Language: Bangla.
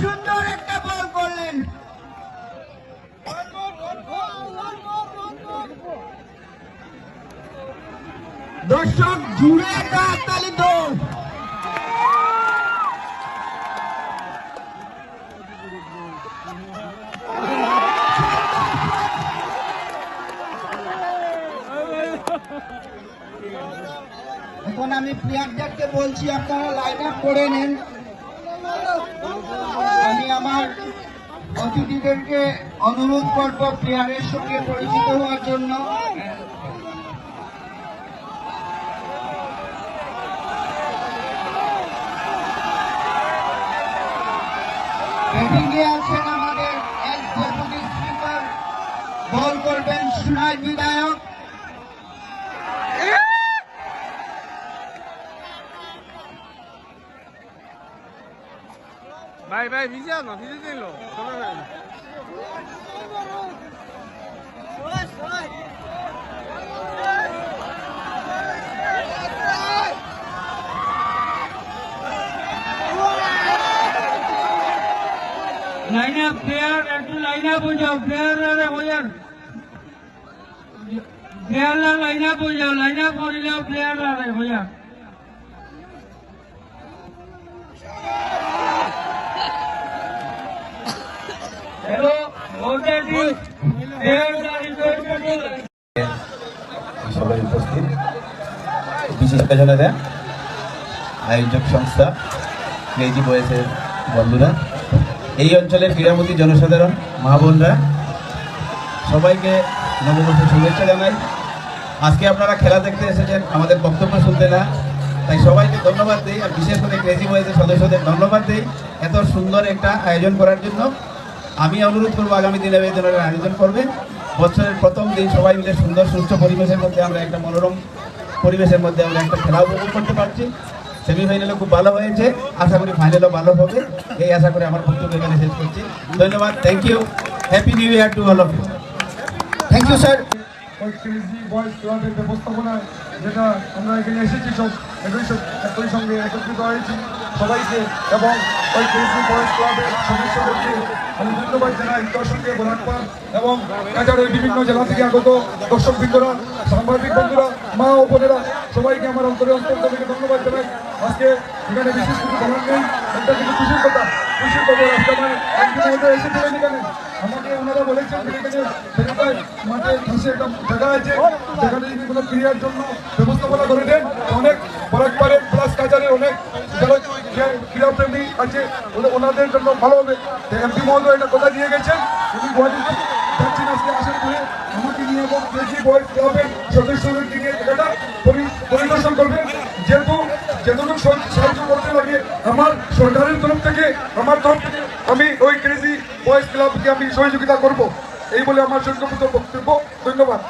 সুন্দর একটা বল করলেন। দর্শক, জুড়ে একটা হাততালি এখন আমি প্লেয়ারদেরকে বলছি, আপনারা লাইন আপ করে নেন। আমি আমার অতিথিদেরকে অনুরোধ করব প্লেয়ারের সঙ্গে পরিচিত হওয়ার জন্য। আছেন আমাদের এক্স ডেপুটি স্পিকার বল করবেন সুনাই বিধায়ক। ভাই ভাই ভিজা না ভিজে দিল চলে যাবে লাইন আপ প্লেয়ার একটু লাইন আপ হয়ে যাও প্লেয়াররা হয়ে যান প্লেয়াররা লাইন আপ হয়ে যাও লাইন আপ করিলেও প্লেয়াররা হয়ে যান সবাই উপস্থিত। বিশেষ আয়োজক সংস্থা ক্রেজি বয়েসের বন্ধুরা। এই অঞ্চলের ক্রীড়ামতী জনসাধারণ মা বোনরা সবাইকে নববর্ষের শুভেচ্ছা জানাই। আজকে আপনারা খেলা দেখতে এসেছেন আমাদের বক্তব্য শুনতে না। তাই সবাইকে ধন্যবাদ দিই আর বিশেষ করে ক্রেজি বয়েসের সদস্যদের ধন্যবাদ দিই এত সুন্দর একটা আয়োজন করার জন্য। আমি অনুরোধ করব আগামী দিনে ধরনের আয়োজন করবে। বছরের প্রথম দিন সবাই মিলে সুন্দর, সুস্থ পরিবেশের মধ্যে আমরা একটা মনোরম পরিবেশের মধ্যে আমরা একটা খেলা উপভোগ করতে পারছি। সেমিফাইনালও খুব ভালো হয়েছে। আশা করি ফাইনালও ভালো হবে। এই আশা করে আমার বক্তব্য এখানে শেষ করছি। ধন্যবাদ। Thank you happy new year to all of you thank you sir ব্যবস্থাপনায় যেটা আমরা এখানে এসেছি সব একই সঙ্গে একত্রিত হয়েছি। সবাইকে এবং ওই ক্রেজি বয়েজ ক্লাবের সদস্যদেরকে আমি ধন্যবাদ জানাই সঙ্গে বরাকপাল এবং এছাড়া বিভিন্ন জেলা থেকে আগত দর্শক বৃন্দরা, সাংবাদিক বন্ধুরা, মা ও বোনেরা, সবাইকে আমার অন্তরে অন্তর থেকে ধন্যবাদ জানাই। আজকে এখানে বিশেষ কিছু বলার নেই, একটা কিন্তু খুশির কথা। খুশির খবর আজকে একদিন মধ্যে এসেছিলেন এখানে। আমাকে ওনারা বলেছেন এখানে মাঠে ঘাসে একটা জায়গা আছে যেখানে যদি কোনো ক্রিয়ার জন্য ব্যবস্থাপনা করে দেন ওনাদের জন্য ভালো হবে। এমপি মহোদয় এটা কথা দিয়ে গেছেন? উনি গুয়াহাটিতে আজকে আসার পরে আমাকে নিয়ে এবং কেজি বয়েজ নিয়ে পরিদর্শন করবেন। যেহেতু সহ- সাহায্য করতে লাগে আমার সরকারের তরফ থেকে, আমার তরফ থেকে আমি ওই ক্রেজি বয়েজ ক্লাবকে আমি সহযোগিতা করব। এই বলে আমার সংক্ষিপ্ত বক্তব্য। ধন্যবাদ।